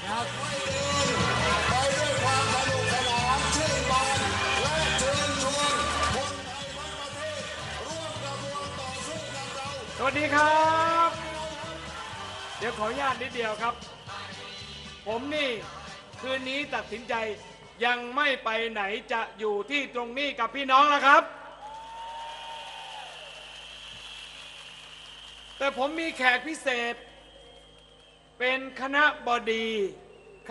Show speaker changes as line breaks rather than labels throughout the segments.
สนุกสนานชื่นบานและเชิญชวนคนไทยทั้งประเทศร่วมกระบวนต่อสู้กับเรา
สวัสดีครับ เดี๋ยวขออนุญาตนิดเดียวครับ ผมนี่คืนนี้ตัดสินใจยังไม่ไปไหนจะอยู่ที่ตรงนี้กับพี่น้องแล้วครับ แต่ผมมีแขกพิเศษ เป็นคณะบดี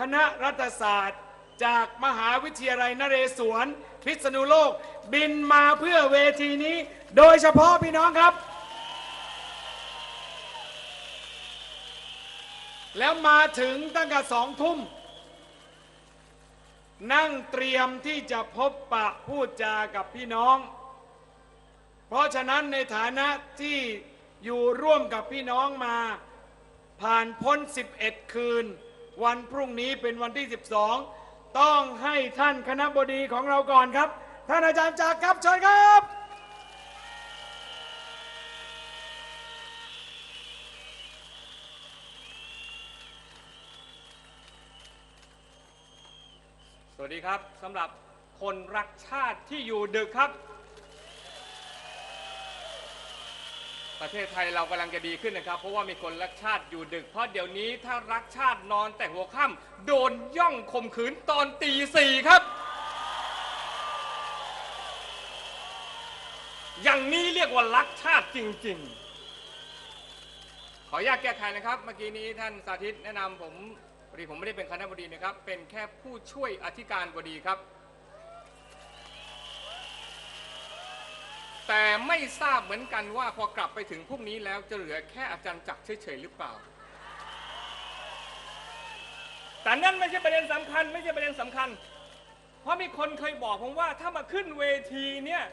คณะรัฐศาสตร์ จากมหาวิทยาลัยนเรศวร พิษณุโลก บินมาเพื่อเวทีนี้ โดยเฉพาะพี่น้องครับ แล้วมาถึงตั้งแต่สองทุ่ม นั่งเตรียมที่จะพบปะพูดจากับพี่น้อง เพราะฉะนั้นในฐานะที่อยู่ร่วมกับพี่น้องมา ผ่านพ้น 11 คืน วันพรุ่งนี้เป็นวันที่ 12 ต้องให้ท่านคณะบดีของเราก่อนครับ ท่านอาจารย์จากรครับเชิญครับ สวัสดีครับสำหรับคนรักชาติที่อยู่ดึกครับ ประเทศไทยเรากำลังจะดีขึ้นนะครับ เพราะว่ามีคนรักชาติอยู่ดึก เพราะเดี๋ยวนี้ถ้ารักชาตินอนแต่หัวค่ำโดนย่องข่มขืนตอนตีสี่ครับ อย่างนี้เรียกว่ารักชาติจริง ๆ ขออนุญาตแก้ไขนะครับ เมื่อกี้นี้ท่านสาธิตแนะนำผมพอดีผมไม่ได้เป็นคณะบดีนะครับ เป็นแค่ผู้ช่วยอธิการบดีครับ แต่ไม่ทราบเหมือนกันว่าพอกลับไปถึงพรุ่งนี้แล้วจะเหลือแค่อาจารย์จักรเฉยๆหรือเปล่า แต่นั่นไม่ใช่ประเด็นสำคัญ ไม่ใช่ประเด็นสำคัญ เพราะมีคนเคยบอกผมว่าถ้ามาขึ้นเวทีเนี่ย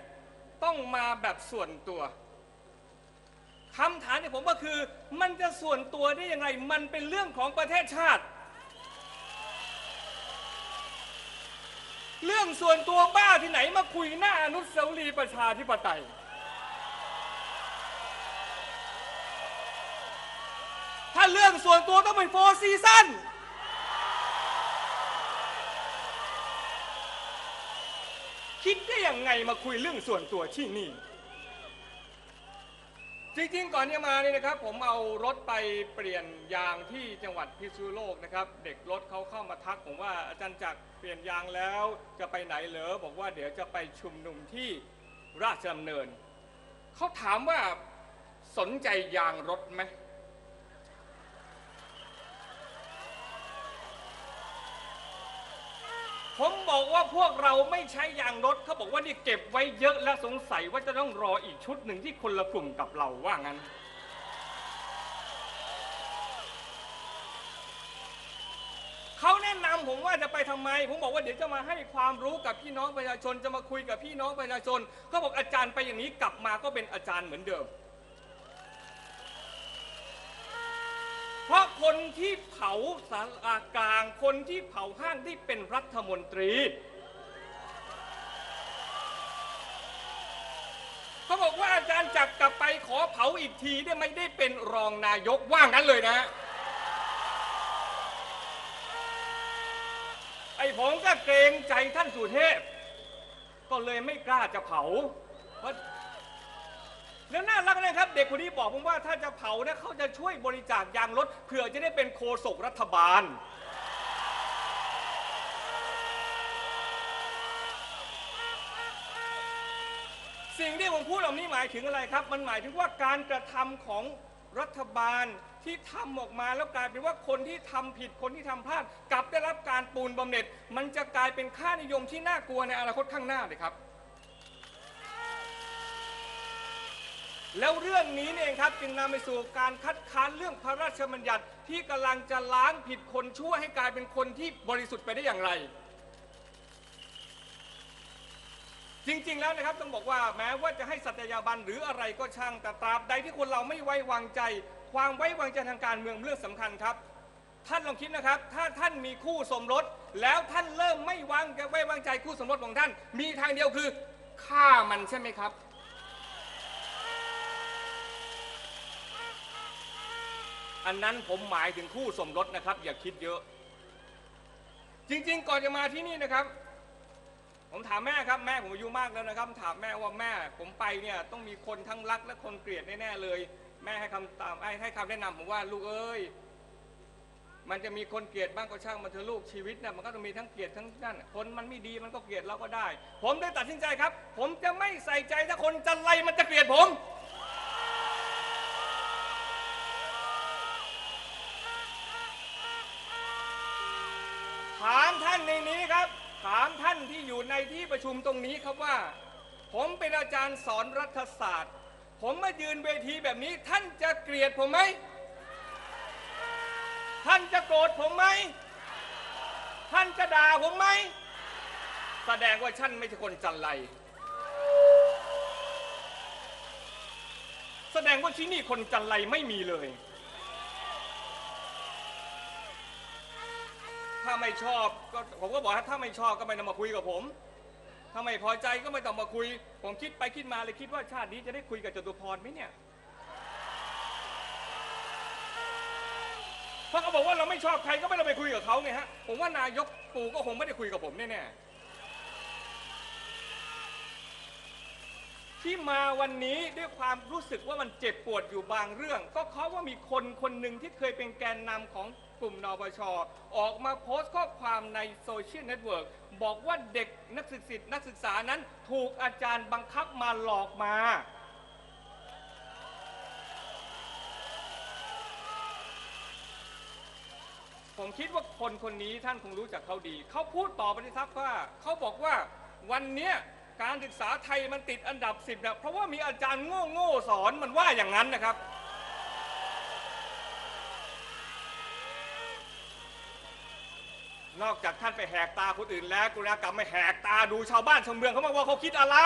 ต้องมาแบบส่วนตัวคำถามเนี่ผมก็คือ มันจะส่วนตัวได้ยังไง มันเป็นเรื่องของประเทศชาติ เรื่องส่วนตัวบ้าที่ไหนมาคุยหน้าอนุสาวรีย์ประชาธิปไตย ถ้าเรื่องส่วนตัวต้องเป็นโฟร์ซีซั่นคิดได้ยังไงมาคุยเรื่องส่วนตัวที่นี่ จริงๆ ก่อนที่จะมานี่นะครับ ผมเอารถไปเปลี่ยนยางที่จังหวัดพิษณุโลกนะครับ เด็กรถเขาเข้ามาทักผมว่าอาจารย์จักรเปลี่ยนยางแล้วจะไปไหนเหรอบอกว่าเดี๋ยวจะไปชุมนุมที่ราชดำเนินเขาถามว่าสนใจยางรถไหม ผมบอกว่าพวกเราไม่ใช้ยางรถเขาบอกว่านี่เก็บไว้เยอะและสงสัยว่าจะต้องรออีกชุดหนึ่งที่คนละกลุ่มกับเราว่างั้น เขาแนะนำผมว่าจะไปทำไม ผมบอกว่าเดี๋ยวจะมาให้ความรู้กับพี่น้องประชาชนจะมาคุยกับพี่น้องประชาชนเขาบอกอาจารย์ไปอย่างนี้กลับมาก็เป็นอาจารย์เหมือนเดิม เพราะคนที่เผาสารากลาง คนที่เผาห้างที่เป็นรัฐมนตรีเขาบอกว่าอาจารย์จักรกลับไปขอเผาอีกทีได้ไม่ได้เป็นรองนายกว่างั้นเลยนะ ไอ้ผมก็เกรงใจท่านสุเทพ ก็เลยไม่กล้าจะเผาเพราะ แล้วน่ารักนะครับ เด็กคนนี้บอกผมว่าถ้าจะเผาเนี่ยเขาจะช่วยบริจาคยางรถเผื่อจะได้เป็นโคศกรัฐบาล สิ่งที่ผมพูดเหล่านี้หมายถึงอะไรครับ มันหมายถึงว่าการกระทำของรัฐบาลที่ทำออกมาแล้วกลายเป็นว่าคนที่ทำผิดคนที่ทำพลาดกลับได้รับการปูนบำเหน็จ มันจะกลายเป็นค่านิยมที่น่ากลัวในอนาคตข้างหน้าเลยครับ แล้วเรื่องนี้เนี่ยเองครับจึงนำไปสู่การคัดค้านเรื่องพระราชบัญญัติที่กำลังจะล้างผิดคนชั่วให้กลายเป็นคนที่บริสุทธิ์ไปได้อย่างไร จริงๆแล้วนะครับต้องบอกว่าแม้ว่าจะให้สัตยาบันหรืออะไรก็ช่างแต่ตราบใดที่คนเราไม่ไว้วางใจ ความไว้วางใจทางการเมืองเรื่องสำคัญครับ ท่านลองคิดนะครับ ถ้าท่านมีคู่สมรส แล้วท่านเริ่มไม่วางไว้วางใจคู่สมรสของท่าน มีทางเดียวคือฆ่ามันใช่ไหมครับ อันนั้นผมหมายถึงคู่สมรสนะครับ อย่าคิดเยอะ จริง ๆ ก่อนจะมาที่นี่นะครับ ผมถามแม่ครับแม่ผมอายุมากแล้วนะครับ ถามแม่ว่าแม่ผมไปเนี่ยต้องมีคนทั้งรักและคนเกลียดแน่ๆเลย แม่ให้คำตามให้คำแนะนำผมว่าลูกเอ้ยมันจะมีคนเกลียดบ้างก็ช่างมันเถอะลูกชีวิตเนี่ยมันก็ต้องมีทั้งเกลียดทั้งนั่นคนมันไม่ดีมันก็เกลียดเราก็ได้ ผมได้ตัดสินใจครับ ผมจะไม่ใส่ใจถ้าคนจะไล่มันจะเกลียดผม ที่อยู่ในที่ประชุมตรงนี้ครับว่า ผมเป็นอาจารย์สอนรัฐศาสตร์ ผมมายืนเวทีแบบนี้ท่านจะเกลียดผมไหม ท่านจะโกรธผมไหม ท่านจะด่าผมไหม แสดงว่าท่านไม่ใช่คนจันไร แสดงว่าที่นี่คนจันไรไม่มีเลย ถ้าไม่ชอบก็ผมก็บอกว่าถ้าไม่ชอบก็ไม่ต้องมาคุยกับผม ถ้าไม่พอใจก็ไม่ต้องมาคุย ผมคิดไปคิดมาเลยคิดว่าชาตินี้จะได้คุยกับจตุพรไหมเนี่ยเพราะเขาบอกว่าเราไม่ชอบใครก็ไม่ต้องไปคุยกับเขาไงฮะ ผมว่านายกปู่ก็คงไม่ได้คุยกับผมแน่ๆ ที่มาวันนี้ด้วยความรู้สึกว่ามันเจ็บปวดอยู่บางเรื่อง ก็เพราะว่ามีคนคนหนึ่งที่เคยเป็นแกนนำของกลุ่มนปชออกมาโพสต์ข้อความในโซเชียลเน็ตเวิร์กบอกว่าเด็กนักศึกษานักศึกษานั้นถูกอาจารย์บังคับมาหลอกมา ผมคิดว่าคนคนนี้ท่านคงรู้จักเขาดี เขาพูดต่อไปนะครับว่า เขาบอกว่าวันเนี้ย การศึกษาไทยมันติดอันดับสิบนะเพราะว่ามีอาจารย์โง่โง่สอนมันว่าอย่างนั้นนะครับ นอกจากท่านไปแหกตาคนอื่นแล้วกรุณากลับมาแหกตาดูชาวบ้านชาวเมืองเขาบ้างว่าเขาคิดอะไร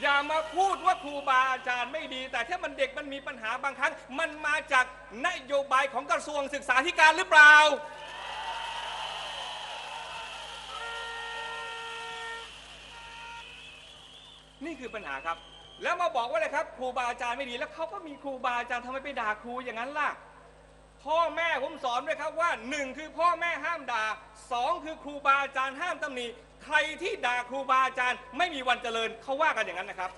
อย่ามาพูดว่าครูบาอาจารย์ไม่ดี แต่ถ้ามันเด็กมันมีปัญหาบางครั้ง มันมาจากนโยบายของกระทรวงศึกษาธิการหรือเปล่า นี่คือปัญหาครับ แล้วมาบอกว่าอะไรครับ ครูบาอาจารย์ไม่ดีแล้วเขาก็มีครูบาอาจารย์ทำไมไปด่าครูอย่างนั้นล่ะ พ่อแม่ผมสอนด้วยครับว่าหนึ่งคือพ่อแม่ห้ามด่าสองคือครูบาอาจารย์ห้ามตำหนิใครที่ด่าครูบาอาจารย์ ไม่มีวันเจริญเขาว่ากันอย่างนั้นนะครับ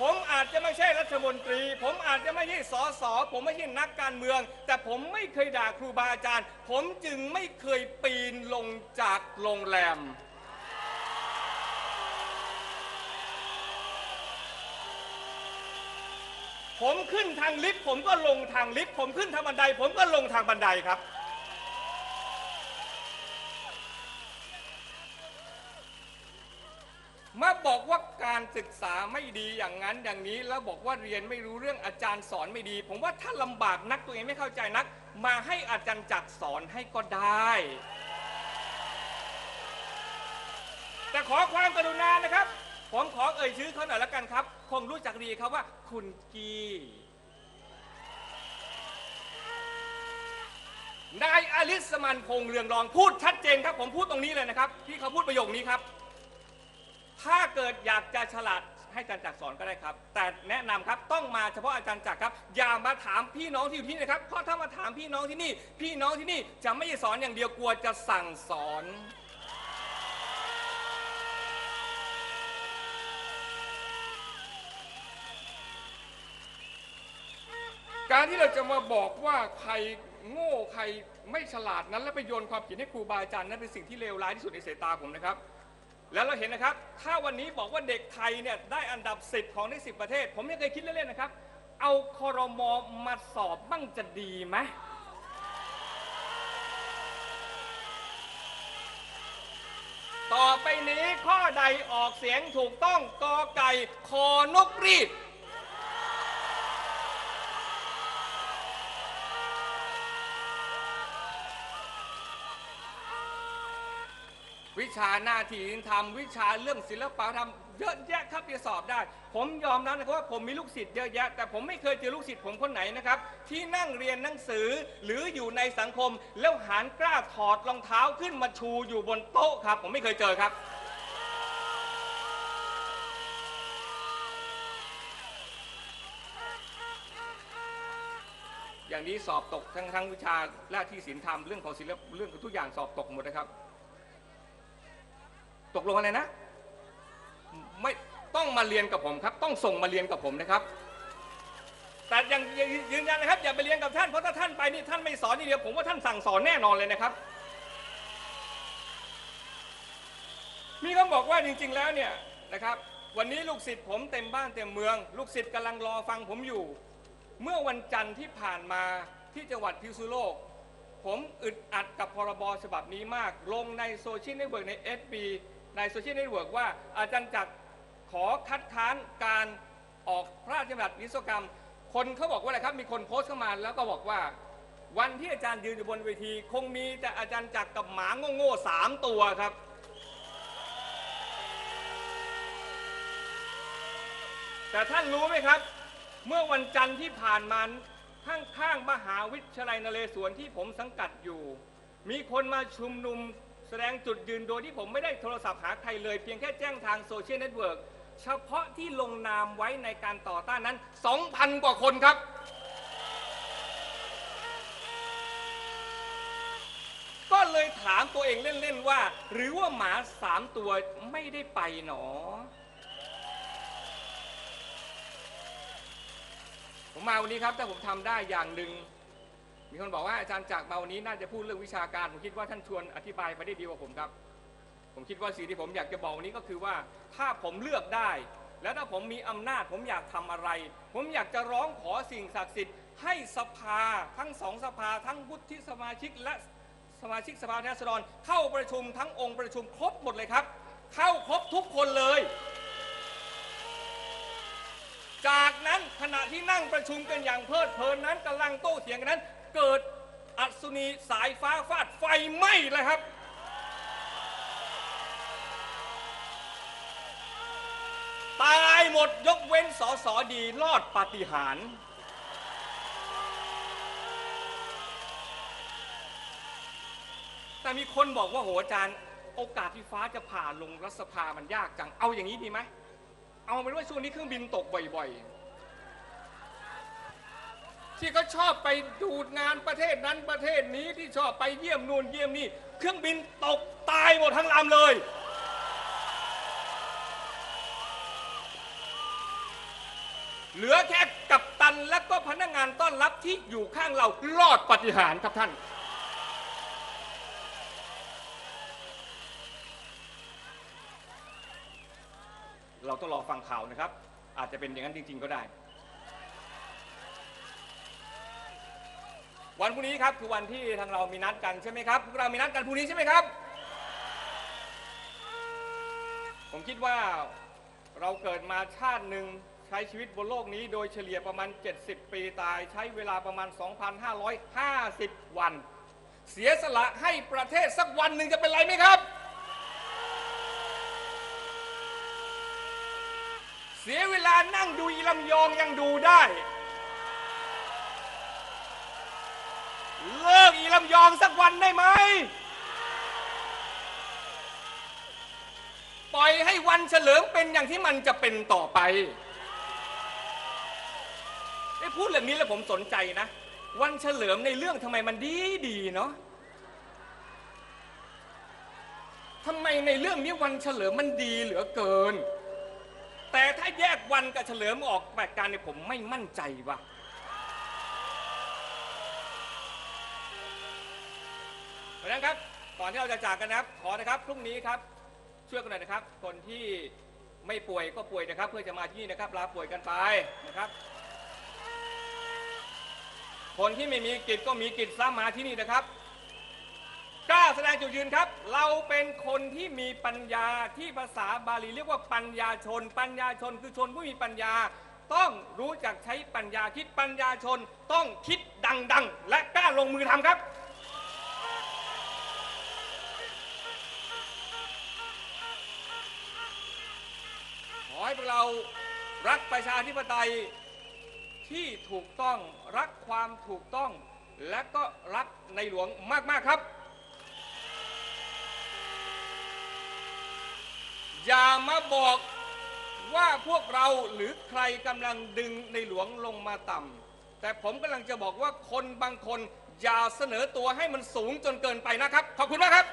ผมอาจจะไม่ใช่รัฐมนตรี ผมอาจจะไม่ใช่สสผมไม่ใช่นักการเมือง แต่ผมไม่เคยด่าครูบาอาจารย์ ผมจึงไม่เคยปีนลงจากโรงแรม ผมขึ้นทางลิฟต์ผมก็ลงทางลิฟต์ผมขึ้นทางบันได ผมก็ลงทางบันไดครับมาบอกว่า การศึกษาไม่ดีอย่างนั้นอย่างนี้ แล้วบอกว่าเรียนไม่รู้เรื่องอาจารย์สอนไม่ดี ผมว่าถ้าลำบากนักตัวเองไม่เข้าใจนัก มาให้อาจารย์จักสอนให้ก็ได้ แต่ขอความกรุณานะครับ ผมขอเอ่ยชื่อเขาหน่อยละกันครับ คงรู้จักดีครับว่า คุณกีนายอลิสมันพงเรืองรองพูดชัดเจนครับ ผมพูดตรงนี้เลยนะครับที่เขาพูดประโยคนี้ครับ ถ้าเกิดอยากจะฉลาดให้อาจารย์จักรสอนก็ได้ครับ แต่แนะนำครับต้องมาเฉพาะอาจารย์จักรครับ อย่ามาถามพี่น้องที่อยู่ที่นี่นะครับ เพราะถ้ามาถามพี่น้องที่นี่ พี่น้องที่นี่จะไม่ใช่สอนอย่างเดียวกลัวจะสั่งสอน การที่เราจะมาบอกว่าใครโง่ใครไม่ฉลาดนั้น แล้วไปโยนความผิดให้ครูบาอาจารย์นั้นเป็นสิ่งที่เลวร้ายที่สุดในสายตาผมนะครับ แล้วเราเห็นนะครับ ถ้าวันนี้บอกว่าเด็กไทยเนี่ยได้อันดับ 10 ของใน 10 ประเทศ ผมยังเคยคิดเล่นๆนะครับ เอาคอรมอมาสอบบ้างจะดีไหมต่อไปนี้ข้อใดออกเสียงถูกต้องกอไก่คอนกรีด ชาหน้าที่ทำวิชาเรื่องศิลปะทำเยอะแยะครับที่สอบได้ ผมยอมรับนะครับว่าผมมีลูกศิษย์เยอะแยะ แต่ผมไม่เคยเจอลูกศิษย์ผมคนไหนนะครับ ที่นั่งเรียนหนังสือหรืออยู่ในสังคม แล้วหานกล้าถอดรองเท้าขึ้นมาชูอยู่บนโต๊ะครับ ผมไม่เคยเจอครับอย่างนี้สอบตกทั้งทั้งวิชาและที่ศีลธรรมเรื่องของศิลปเรื่องทุกอย่างสอบตกหมดนะครับ ตกลงอะไรนะ ไม่ต้องมาเรียนกับผมครับ ต้องส่งมาเรียนกับผมนะครับ แต่ยังยังยืนยันนะครับ อย่าไปเรียนกับท่านเพราะถ้าท่านไปนี่ท่านไม่สอนนี่เดียวผมว่าท่านสั่งสอนแน่นอนเลยนะครับ มีคำบอกว่าจริง ๆ แล้วเนี่ยนะครับวันนี้ลูกศิษย์ผมเต็มบ้านเต็มเมือง ลูกศิษย์กำลังรอฟังผมอยู่ เมื่อวันจันทร์ที่ผ่านมาที่จังหวัดพิษณุโลก ผมอึดอัดกับพรบฉบับนี้มาก ลงในโซเชียลเน็ตเวิร์กใน SB ในโซเชียลเน็ตเวิร์กว่าอาจารย์จักรขอคัดค้านการออกพระราชบัญญัติวิศวกรรม คนเขาบอกว่าอะไรครับมีคนโพสต์เข้ามาแล้วก็บอกว่า วันที่อาจารย์ยืนอยู่บนเวที คงมีแต่อาจารย์จักรกับหมาโง่ๆสามตัวครับแต่ท่านรู้ไหมครับ เมื่อวันจันทร์ที่ผ่านมาข้างๆมหาวิทยาลัยนเรศวรที่ผมสังกัดอยู่ มีคนมาชุมนุม ดงจุดยืนโดยที่ผมไม่ได้โทรศัพท์หาใครเลย เพียงแค่แจ้งทางโซเชียลเน็ตเวิร์กเฉพาะที่ลงนามไว้ในการต่อต้านนั้น 2,000 กว่าคนครับ ก็เลยถามตัวเองเล่น ๆ ว่า หรือว่าหมาสามตัวไม่ได้ไปหนอ ผมมาวันนี้ครับถ้าผมทำได้อย่างหนึ่ง มีคนบอกว่าอาจารย์จากมาวันนี้น่าจะพูดเรื่องวิชาการผมคิดว่าท่านชวนอธิบายไปได้ดีกว่าผมครับ ผมคิดว่าสิ่งที่ผมอยากจะบอกวันนี้ก็คือว่าถ้าผมเลือกได้ และถ้าผมมีอำนาจ ผมอยากทำอะไร ผมอยากจะร้องขอสิ่งศักดิ์สิทธิ์ให้สภาทั้งสองสภา ทั้งวุฒิสมาชิกและสมาชิกสภาแทนราษฎรเข้าประชุมทั้งองค์ประชุมครบหมดเลยครับ เข้าครบทุกคนเลย จากนั้นขณะที่นั่งประชุมกันอย่างเพลิดเพลินนั้นกำลังโต้เถียงกันนั้น เกิดอัศนีสายฟ้าฟาดไฟไหม้เลยครับ ตายหมดยกเว้นสอสอดีรอดปาฏิหาริย์แต่มีคนบอกว่าโหอาจารย์โอกาสที่ฟ้าจะผ่าลงรัฐสภามันยากจัง เอาอย่างนี้ดีไหม เอาเป็นว่าช่วงนี้เครื่องบินตกบ่อยๆ ที่เขาชอบไปดูดงานประเทศนั้นประเทศนี้ที่ชอบไปเยี่ยมนู่นเยี่ยมนี่ เครื่องบินตกตายหมดทั้งลำเลย เหลือแค่กัปตันและก็พนักงานต้อนรับที่อยู่ข้างเรารอดปฏิหารครับท่าน เราต้องรอฟังข่าวนะครับ อาจจะเป็นอย่างนั้นจริง ๆ ก็ได้ วันพรุ่งนี้ครับคือวันที่ทางเรามีนัดกันใช่ไหมครับพวกเรามีนัดกันพรุ่งนี้ใช่ไหมครับ ผมคิดว่าเราเกิดมาชาติหนึ่งใช้ชีวิตบนโลกนี้โดยเฉลี่ยประมาณ 70 ปีตายใช้เวลาประมาณ 2,550 วัน เสียสละให้ประเทศสักวันหนึ่งจะเป็นไรไหมครับ เสียเวลานั่งดูอีลำยองยังดูได้ เลิก อีลำยองสักวันได้ไหม ปล่อยให้วันเฉลิมเป็นอย่างที่มันจะเป็นต่อไป ได้พูดเรื่องนี้แล้วผมสนใจนะ วันเฉลิมในเรื่องทำไมมันดีดีเนาะทำไมในเรื่องนี้วันเฉลิมมันดีเหลือเกิน แต่ถ้าแยกวันกับเฉลิมออกแบบการเนี่ยผมไม่มั่นใจว่ะ เพราะนั้นครับก่อนที่เราจะจากกันนะครับ ขอนะครับพรุ่งนี้ครับช่วยกันหน่อยนะครับ คนที่ไม่ป่วยก็ป่วยนะครับ เพื่อจะมาที่นี่นะครับลาป่วยกันไปนะครับ คนที่ไม่มีกิจก็มีกิจซ้ำมาที่นี่นะครับกล้าแสดงจุดยืนครับ เราเป็นคนที่มีปัญญาที่ภาษาบาลีเรียกว่าปัญญาชน ปัญญาชนคือชนผู้มีปัญญา ต้องรู้จักใช้ปัญญาคิดปัญญาชน ต้องคิดดังๆ และกล้าลงมือทำครับ ขอให้ พวกเรารักประชาธิปไตยที่ถูกต้องรักความถูกต้อง และก็รักในหลวงมาก ๆ ครับ อย่ามาบอกว่าพวกเราหรือใครกำลังดึงในหลวงลงมาต่ำแต่ผมกำลังจะบอกว่าคนบางคนอย่าเสนอตัวให้มันสูงจนเกินไปนะครับ ขอบคุณมากครับ